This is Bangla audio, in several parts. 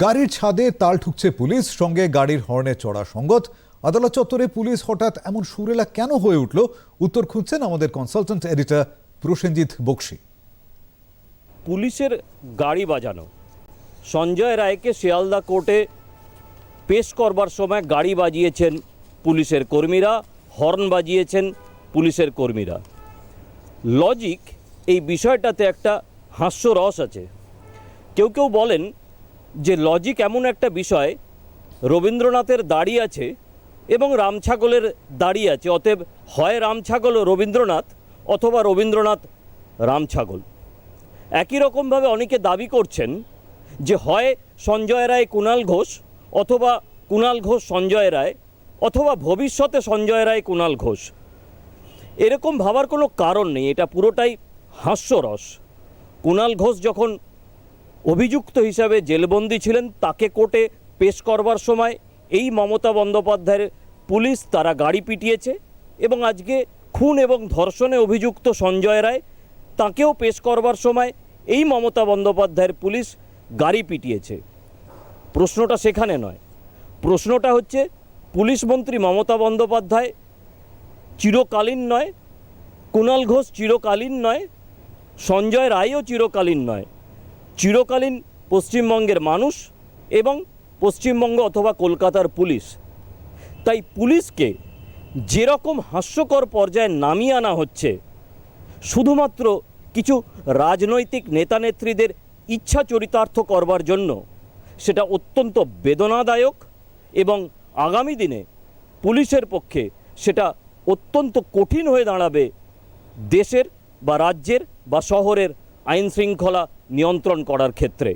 গাড়ির ছাদে তাল ঠুকছে পুলিশ, সঙ্গে গাড়ির হর্নে চড়া সঙ্গত। আদালত চত্বরে পুলিশ হঠাৎ এমন সুরেলা কেন হয়ে উঠল? উত্তর খুঁজছেন আমাদের কনসালটেন্ট এডিটর প্রসেনজিৎ বক্সি। পুলিশের গাড়ি বাজানো। সঞ্জয় রায়কে শিয়ালদা কোর্টে পেশ করবার সময় গাড়ি বাজিয়েছেন পুলিশের কর্মীরা, হর্ন বাজিয়েছেন পুলিশের কর্মীরা। লজিক এই বিষয়টাতে একটা হাস্যরস আছে। কেউ কেউ বলেন যে লজিক এমন একটা বিষয়, রবীন্দ্রনাথের দাড়ি আছে এবং রামছাগলের দাড়ি আছে, অতএব হয় রামছাগল রবীন্দ্রনাথ অথবা রবীন্দ্রনাথ রামছাগল একই রকমভাবে অনেকে দাবি করছেন যে হয় সঞ্জয় রায় কুণাল ঘোষ অথবা কুণাল ঘোষ সঞ্জয় রায় অথবা ভবিষ্যতে সঞ্জয় রায় কুণাল ঘোষ। এরকম ভাবার কোনো কারণ নেই, এটা পুরোটাই হাস্যরস। কুণাল ঘোষ যখন অভিযুক্ত হিসাবে জেলবন্দি ছিলেন, তাকে কোর্টে পেশ করবার সময় এই মমতা বন্দ্যোপাধ্যায়ের পুলিশ তারা গাড়ি পিটিয়েছে এবং আজকে খুন এবং ধর্ষণে অভিযুক্ত সঞ্জয় রায় তাকেও পেশ করবার সময় এই মমতা বন্দ্যোপাধ্যায়ের পুলিশ গাড়ি পিটিয়েছে। প্রশ্নটা সেখানে নয়। প্রশ্নটা হচ্ছে, পুলিশ মন্ত্রী মমতা বন্দ্যোপাধ্যায় চিরকালীন নয়, কুণাল ঘোষ চিরকালীন নয়, সঞ্জয় রায়ও চিরকালীন নয়। চিরকালীন পশ্চিমবঙ্গের মানুষ এবং পশ্চিমবঙ্গ অথবা কলকাতার পুলিশ। তাই পুলিশকে যেরকম হাস্যকর পর্যায়ে নামিয়ে আনা হচ্ছে, শুধুমাত্র কিছু রাজনৈতিক নেতানেত্রীদের ইচ্ছা চরিতার্থ করবার জন্য সেটা অত্যন্ত বেদনাদায়ক এবং আগামী দিনে পুলিশের পক্ষে সেটা অত্যন্ত কঠিন হয়ে দাঁড়াবে দেশের বা রাজ্যের বা শহরের আইন শৃঙ্খলা নিয়ন্ত্রণ করার ক্ষেত্রে।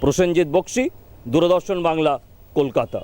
প্রসেনজিৎ বক্সি দূরদর্শন বাংলা কলকাতা।